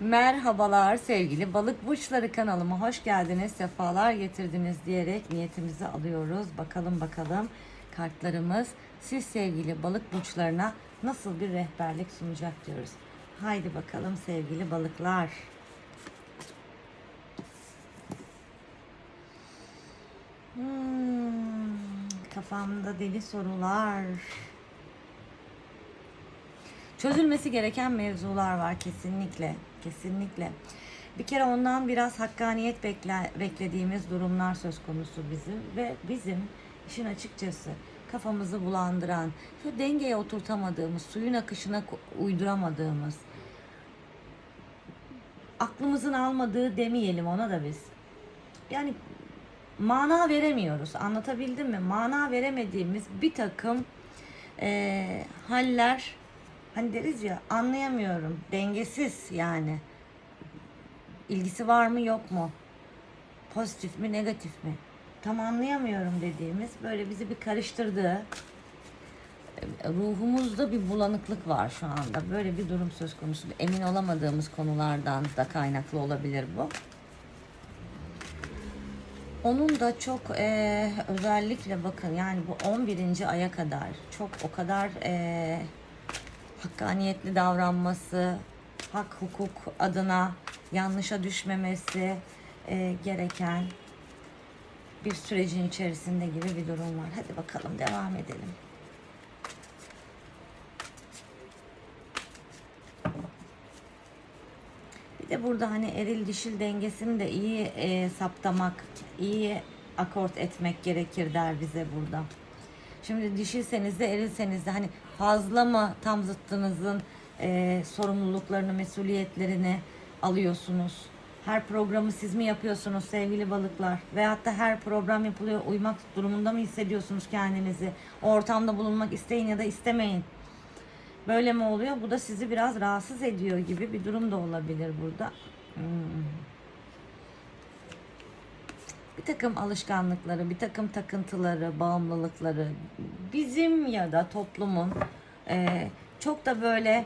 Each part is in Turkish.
Merhabalar sevgili balık burçları kanalıma hoş geldiniz, sefalar getirdiniz diyerek niyetimizi alıyoruz. Bakalım bakalım kartlarımız siz sevgili balık burçlarına nasıl bir rehberlik sunacak diyoruz. Haydi bakalım sevgili balıklar. Hmm, kafamda deli sorular. Çözülmesi gereken mevzular var kesinlikle. Kesinlikle. Bir kere ondan biraz hakkaniyet bekle, beklediğimiz durumlar söz konusu bizim ve bizim işin açıkçası kafamızı bulandıran, şu dengeye oturtamadığımız, suyun akışına uyduramadığımız, aklımızın almadığı demeyelim ona da biz. Yani mana veremiyoruz. Anlatabildim mi? Mana veremediğimiz bir takım eee, haller hani deriz ya anlayamıyorum. Dengesiz yani. İlgisi var mı yok mu? Pozitif mi negatif mi? Tam anlayamıyorum dediğimiz böyle bizi bir karıştırdığı e, ruhumuzda bir bulanıklık var şu anda. Böyle bir durum söz konusu. Emin olamadığımız konulardan da kaynaklı olabilir bu. Onun da çok eee, özellikle bakın yani bu 11. aya kadar çok o kadar eee, hakkaniyetli davranması, hak hukuk adına yanlışa düşmemesi eee, gereken bir sürecin içerisinde gibi bir durum var. Hadi bakalım devam edelim. Bir de burada hani eril dişil dengesini de iyi e, saptamak, iyi akort etmek gerekir der bize burada. Şimdi dişilseniz de erilseniz de hani fazla mı tam zıttınızın e, sorumluluklarını, mesuliyetlerini alıyorsunuz? Her programı siz mi yapıyorsunuz sevgili balıklar? Veyahut da her program yapılıyor, uymak durumunda mı hissediyorsunuz kendinizi? O ortamda bulunmak isteyin ya da istemeyin. Böyle mi oluyor? Bu da sizi biraz rahatsız ediyor gibi bir durum da olabilir burada. Hmm. Takım alışkanlıkları, bir takım takıntıları, bağımlılıkları bizim ya da toplumun eee, çok da böyle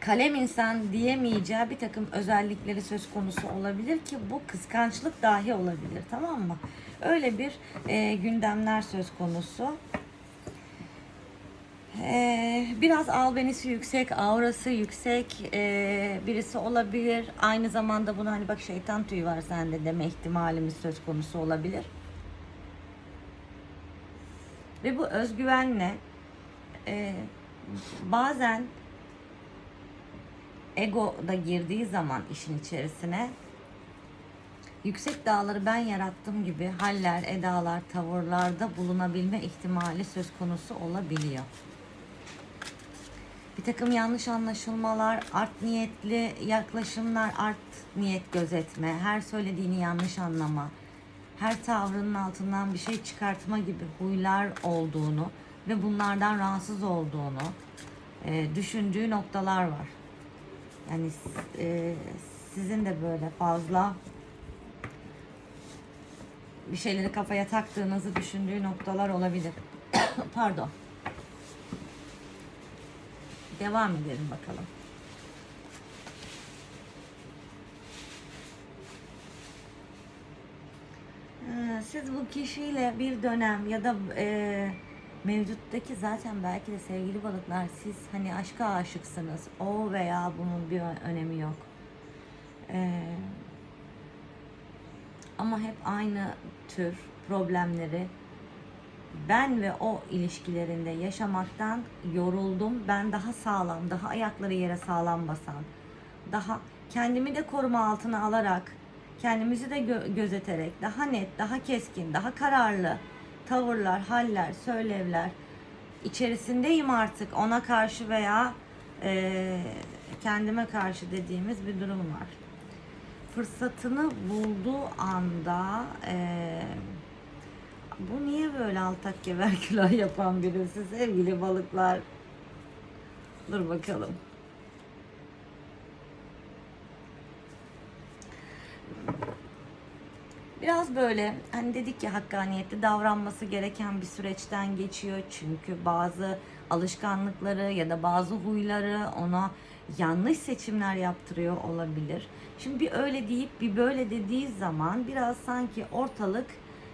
kalem insan diyemeyeceği bir takım özellikleri söz konusu olabilir ki bu kıskançlık dahi olabilir tamam mı? Öyle bir eee, gündemler söz konusu. Ee, biraz albenisi yüksek, aurası yüksek ee, birisi olabilir. Aynı zamanda bunu hani bak şeytan tüyü var sende deme ihtimalimiz söz konusu olabilir. Ve bu özgüvenle ee, bazen ego da girdiği zaman işin içerisine yüksek dağları ben yarattım gibi haller, edalar, tavırlarda bulunabilme ihtimali söz konusu olabiliyor bir takım yanlış anlaşılmalar, art niyetli yaklaşımlar, art niyet gözetme, her söylediğini yanlış anlama, her tavrının altından bir şey çıkartma gibi huylar olduğunu ve bunlardan rahatsız olduğunu e, düşündüğü noktalar var. Yani e, sizin de böyle fazla bir şeyleri kafaya taktığınızı düşündüğü noktalar olabilir. Pardon. Devam edelim bakalım. Ee, Siz bu kişiyle bir dönem ya da e, mevcuttaki zaten belki de sevgili balıklar siz hani aşka aşıksınız. O veya bunun bir önemi yok. Ee, ama hep aynı tür problemleri ben ve o ilişkilerinde yaşamaktan yoruldum. Ben daha sağlam, daha ayakları yere sağlam basan, daha kendimi de koruma altına alarak, kendimizi de gö- gözeterek, daha net, daha keskin, daha kararlı tavırlar, haller, söylevler içerisindeyim artık ona karşı veya eee, kendime karşı dediğimiz bir durum var. Fırsatını bulduğu anda eee bu niye böyle altak geber külah yapan birisi sevgili balıklar? Dur bakalım. Biraz böyle hani dedik ya hakkaniyetli davranması gereken bir süreçten geçiyor. Çünkü bazı alışkanlıkları ya da bazı huyları ona yanlış seçimler yaptırıyor olabilir. Şimdi bir öyle deyip bir böyle dediği zaman biraz sanki ortalık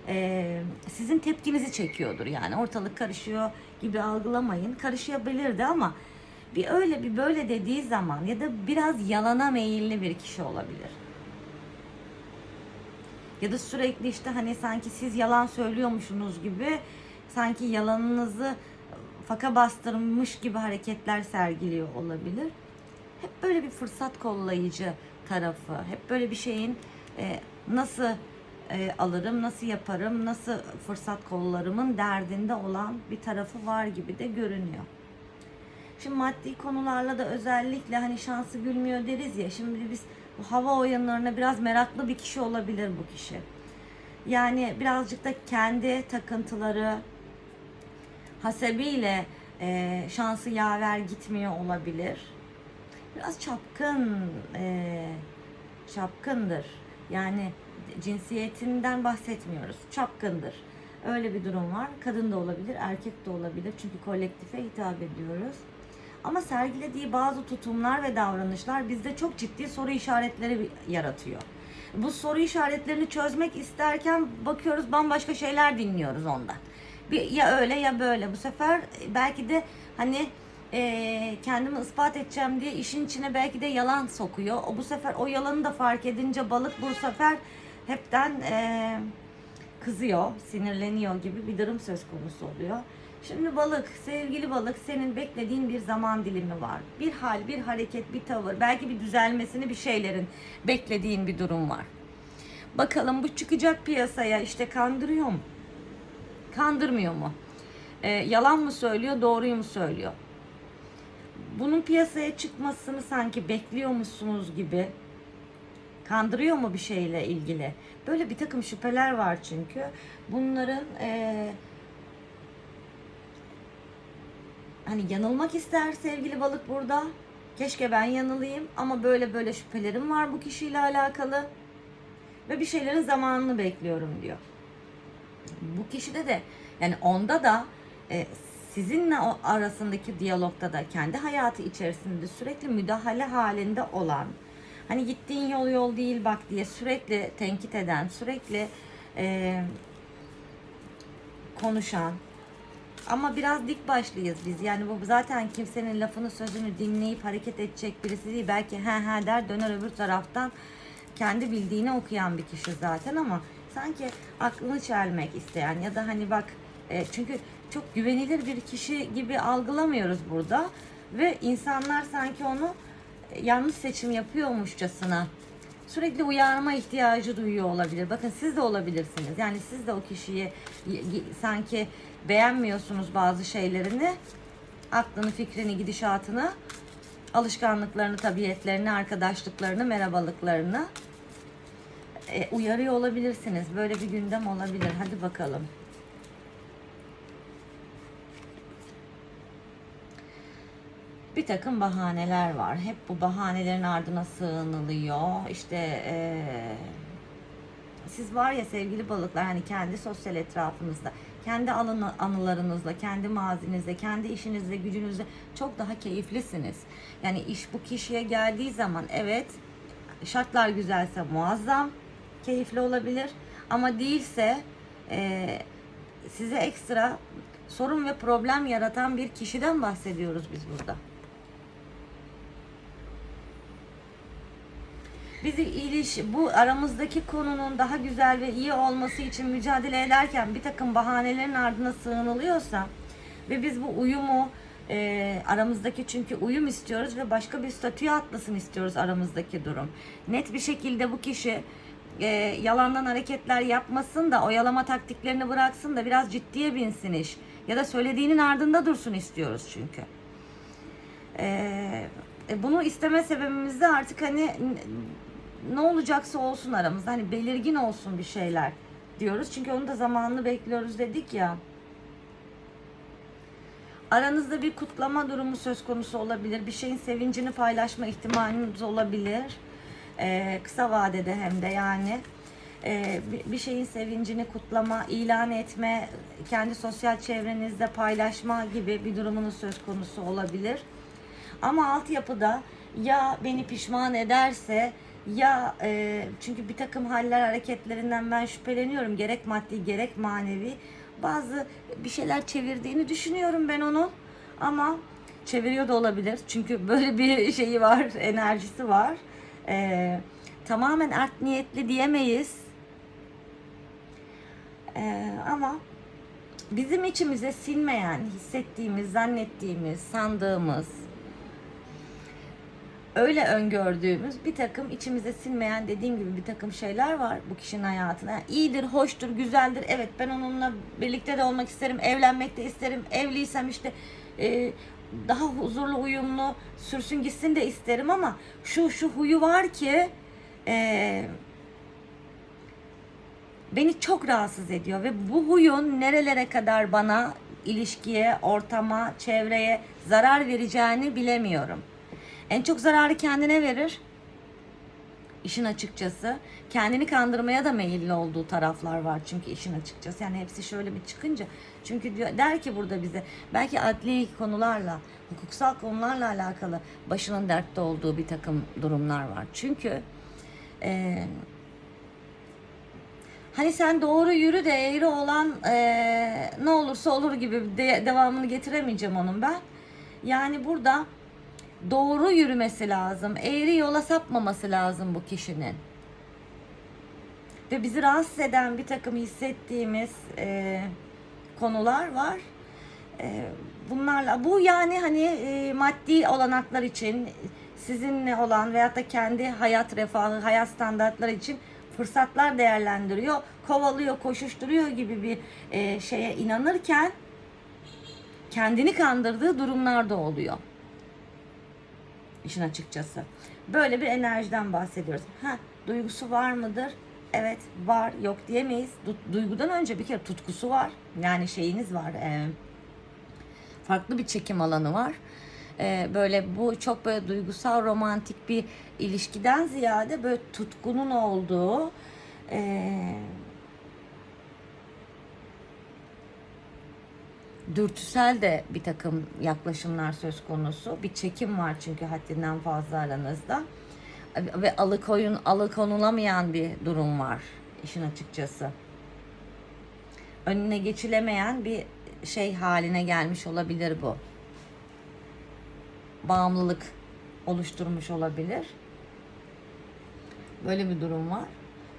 e, sizin tepkinizi çekiyordur. Yani ortalık karışıyor gibi algılamayın. Karışabilirdi ama bir öyle bir böyle dediği zaman ya da biraz yalana meyilli bir kişi olabilir. Ya da sürekli işte hani sanki siz yalan söylüyormuşsunuz gibi sanki yalanınızı faka bastırmış gibi hareketler sergiliyor olabilir. Hep böyle bir fırsat kollayıcı tarafı, hep böyle bir şeyin e, nasıl e, alırım, nasıl yaparım, nasıl fırsat kollarımın derdinde olan bir tarafı var gibi de görünüyor. Şimdi maddi konularla da özellikle hani şansı gülmüyor deriz ya. Şimdi biz bu hava oyunlarına biraz meraklı bir kişi olabilir bu kişi. Yani birazcık da kendi takıntıları hasebiyle e, şansı yaver gitmiyor olabilir. Biraz çapkın, e, çapkındır. Yani cinsiyetinden bahsetmiyoruz. Çapkındır. Öyle bir durum var. Kadın da olabilir, erkek de olabilir. Çünkü kolektife hitap ediyoruz. Ama sergilediği bazı tutumlar ve davranışlar bizde çok ciddi soru işaretleri yaratıyor. Bu soru işaretlerini çözmek isterken bakıyoruz bambaşka şeyler dinliyoruz ondan. Bir, ya öyle ya böyle. Bu sefer belki de hani e, kendimi ispat edeceğim diye işin içine belki de yalan sokuyor. O bu sefer o yalanı da fark edince balık bu sefer hepten e, kızıyor, sinirleniyor gibi bir durum söz konusu oluyor. Şimdi balık, sevgili balık senin beklediğin bir zaman dilimi var. Bir hal, bir hareket, bir tavır, belki bir düzelmesini bir şeylerin beklediğin bir durum var. Bakalım bu çıkacak piyasaya işte kandırıyor mu? Kandırmıyor mu? Ee, yalan mı söylüyor, doğruyu mu söylüyor? Bunun piyasaya çıkmasını sanki bekliyormuşsunuz gibi kandırıyor mu bir şeyle ilgili? Böyle bir takım şüpheler var çünkü. Bunların eee hani yanılmak ister sevgili balık burada. Keşke ben yanılayım ama böyle böyle şüphelerim var bu kişiyle alakalı. Ve bir şeylerin zamanını bekliyorum diyor. Bu kişide de yani onda da e, sizinle o arasındaki diyalogda da kendi hayatı içerisinde sürekli müdahale halinde olan hani gittiğin yol yol değil bak diye sürekli tenkit eden sürekli e, konuşan ama biraz dik başlıyız biz. Yani bu zaten kimsenin lafını sözünü dinleyip hareket edecek birisi değil. Belki he he der döner öbür taraftan kendi bildiğini okuyan bir kişi zaten ama sanki aklını çelmek isteyen ya da hani bak e, çünkü çok güvenilir bir kişi gibi algılamıyoruz burada ve insanlar sanki onu yanlış seçim yapıyormuşçasına sürekli uyarma ihtiyacı duyuyor olabilir. Bakın siz de olabilirsiniz. Yani siz de o kişiyi sanki beğenmiyorsunuz bazı şeylerini. Aklını, fikrini, gidişatını, alışkanlıklarını, tabiatlerini, arkadaşlıklarını, merhabalıklarını e, uyarıyor olabilirsiniz. Böyle bir gündem olabilir. Hadi bakalım. Bir takım bahaneler var. Hep bu bahanelerin ardına sığınılıyor. İşte eee, siz var ya sevgili balıklar hani kendi sosyal etrafınızda, kendi alın, anılarınızla, kendi mazinizde, kendi işinizde, gücünüzde çok daha keyiflisiniz. Yani iş bu kişiye geldiği zaman evet şartlar güzelse muazzam keyifli olabilir ama değilse eee, size ekstra sorun ve problem yaratan bir kişiden bahsediyoruz biz burada. Bizi iliş bu aramızdaki konunun daha güzel ve iyi olması için mücadele ederken bir takım bahanelerin ardına sığınılıyorsa ve biz bu uyumu e, aramızdaki çünkü uyum istiyoruz ve başka bir statüye atlasın istiyoruz aramızdaki durum. Net bir şekilde bu kişi e, yalandan hareketler yapmasın da oyalama taktiklerini bıraksın da biraz ciddiye binsin iş. Ya da söylediğinin ardında dursun istiyoruz çünkü. Ee, e, bunu isteme sebebimiz de artık hani ne olacaksa olsun aramızda hani belirgin olsun bir şeyler diyoruz. Çünkü onun da zamanını bekliyoruz dedik ya. Aranızda bir kutlama durumu söz konusu olabilir. Bir şeyin sevincini paylaşma ihtimaliniz olabilir. Ee, kısa vadede hem de yani. e, bir- bir şeyin sevincini kutlama, ilan etme, kendi sosyal çevrenizde paylaşma gibi bir durumunuz söz konusu olabilir. Ama altyapıda ya beni pişman ederse ya e, çünkü bir takım haller hareketlerinden ben şüpheleniyorum. Gerek maddi gerek manevi. Bazı bir şeyler çevirdiğini düşünüyorum ben onun. Ama çeviriyor da olabilir. Çünkü böyle bir şeyi var enerjisi var. E, tamamen art niyetli diyemeyiz. E, ama bizim içimize sinmeyen hissettiğimiz zannettiğimiz sandığımız öyle öngördüğümüz bir takım içimize sinmeyen dediğim gibi bir takım şeyler var bu kişinin hayatına. Yani iyidir, hoştur, güzeldir. Evet ben onunla birlikte de olmak isterim, evlenmek de isterim. Evliysem işte e, daha huzurlu, uyumlu sürsün gitsin de isterim ama şu şu huyu var ki e, beni çok rahatsız ediyor ve bu huyun nerelere kadar bana ilişkiye, ortama, çevreye zarar vereceğini bilemiyorum. En çok zararı kendine verir. İşin açıkçası. Kendini kandırmaya da meyilli olduğu taraflar var çünkü işin açıkçası. Yani hepsi şöyle bir çıkınca. Çünkü diyor, der ki burada bize belki adli konularla, hukuksal konularla alakalı başının dertte olduğu bir takım durumlar var. Çünkü eee Hani sen doğru yürü de eğri olan eee, ne olursa olur gibi de- devamını getiremeyeceğim onun ben. Yani burada doğru yürümesi lazım. Eğri yola sapmaması lazım bu kişinin. Ve bizi rahatsız eden bir takım hissettiğimiz eee, konular var. Eee, bunlarla bu yani hani eee, maddi olanaklar için sizinle olan veyahut da kendi hayat refahı, hayat standartları için fırsatlar değerlendiriyor, kovalıyor, koşuşturuyor gibi bir eee, şeye inanırken kendini kandırdığı durumlar da oluyor. İşin açıkçası. Böyle bir enerjiden bahsediyoruz. Ha, duygusu var mıdır? Evet var yok diyemeyiz. Du- Duygudan önce bir kere tutkusu var. Yani şeyiniz var. e, farklı bir çekim alanı var. E, böyle bu çok böyle duygusal romantik bir ilişkiden ziyade böyle tutkunun olduğu e, dürtüsel de bir takım yaklaşımlar söz konusu. Bir çekim var çünkü haddinden fazla aranızda. Ve alıkoyun, alıkonulamayan bir durum var işin açıkçası. Önüne geçilemeyen bir şey haline gelmiş olabilir bu. Bağımlılık oluşturmuş olabilir. Böyle bir durum var.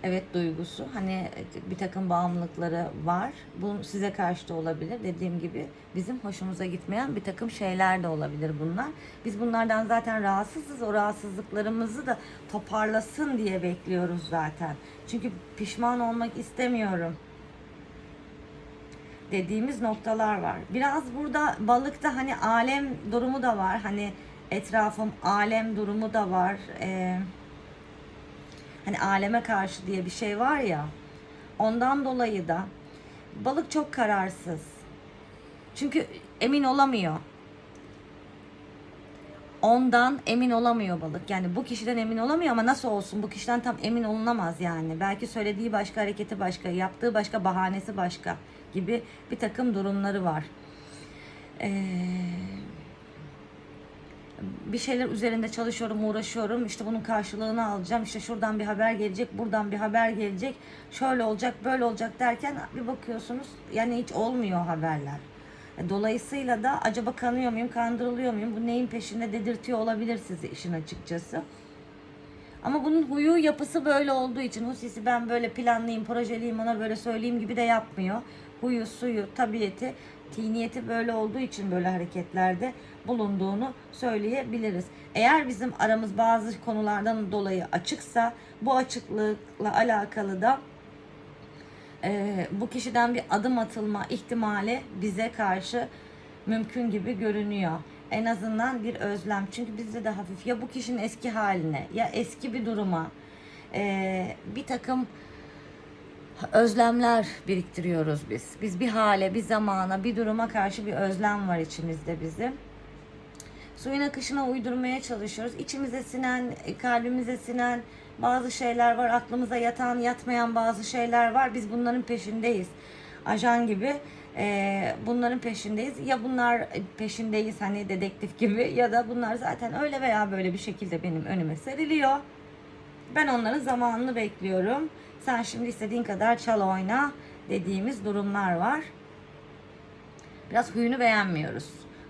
Evet duygusu. Hani bir takım bağımlılıkları var. Bu size karşı da olabilir. Dediğim gibi bizim hoşumuza gitmeyen bir takım şeyler de olabilir bunlar. Biz bunlardan zaten rahatsızız. O rahatsızlıklarımızı da toparlasın diye bekliyoruz zaten. Çünkü pişman olmak istemiyorum dediğimiz noktalar var. Biraz burada balıkta hani alem durumu da var. Hani etrafım alem durumu da var. Ee, hani aleme karşı diye bir şey var ya. Ondan dolayı da balık çok kararsız. Çünkü emin olamıyor. Ondan emin olamıyor balık. Yani bu kişiden emin olamıyor ama nasıl olsun bu kişiden tam emin olunamaz yani. Belki söylediği başka, hareketi başka, yaptığı başka, bahanesi başka gibi bir takım durumları var. Ee, bir şeyler üzerinde çalışıyorum, uğraşıyorum. İşte bunun karşılığını alacağım. İşte şuradan bir haber gelecek, buradan bir haber gelecek. Şöyle olacak, böyle olacak derken bir bakıyorsunuz yani hiç olmuyor haberler. Dolayısıyla da acaba kanıyor muyum, kandırılıyor muyum? Bu neyin peşinde dedirtiyor olabilir sizi işin açıkçası. Ama bunun huyu yapısı böyle olduğu için Husisi ben böyle planlayayım, projeliyim ona böyle söyleyeyim gibi de yapmıyor. Huyu, suyu, tabiiyeti, tiniyeti böyle olduğu için böyle hareketlerde bulunduğunu söyleyebiliriz. Eğer bizim aramız bazı konulardan dolayı açıksa bu açıklıkla alakalı da e, bu kişiden bir adım atılma ihtimali bize karşı mümkün gibi görünüyor. En azından bir özlem. Çünkü bizde de hafif ya bu kişinin eski haline ya eski bir duruma e, bir takım özlemler biriktiriyoruz biz. Biz bir hale, bir zamana, bir duruma karşı bir özlem var içimizde bizim. Suyun akışına uydurmaya çalışıyoruz. İçimize sinen, kalbimize sinen bazı şeyler var. Aklımıza yatan, yatmayan bazı şeyler var. Biz bunların peşindeyiz. Ajan gibi e, bunların peşindeyiz. Ya bunlar peşindeyiz hani dedektif gibi ya da bunlar zaten öyle veya böyle bir şekilde benim önüme seriliyor. Ben onların zamanını bekliyorum. Sen şimdi istediğin kadar çal oyna dediğimiz durumlar var. Biraz huyunu beğenmiyoruz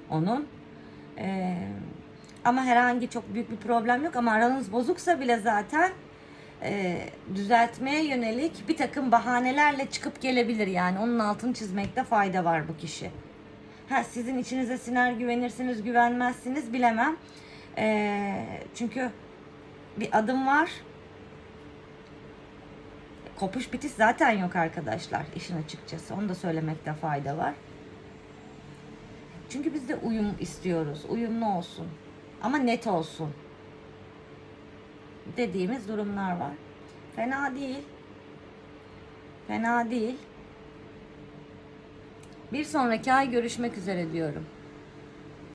onun. Ee, ama herhangi çok büyük bir problem yok ama aranız bozuksa bile zaten e, düzeltmeye yönelik bir takım bahanelerle çıkıp gelebilir yani onun altını çizmekte fayda var bu kişi. Ha, sizin içinize siner güvenirsiniz güvenmezsiniz bilemem. Ee, çünkü bir adım var. Kopuş bitiş zaten yok arkadaşlar işin açıkçası. Onu da söylemekte fayda var. Çünkü biz de uyum istiyoruz. Uyumlu olsun. Ama net olsun. Dediğimiz durumlar var. Fena değil. Fena değil. Bir sonraki ay görüşmek üzere diyorum.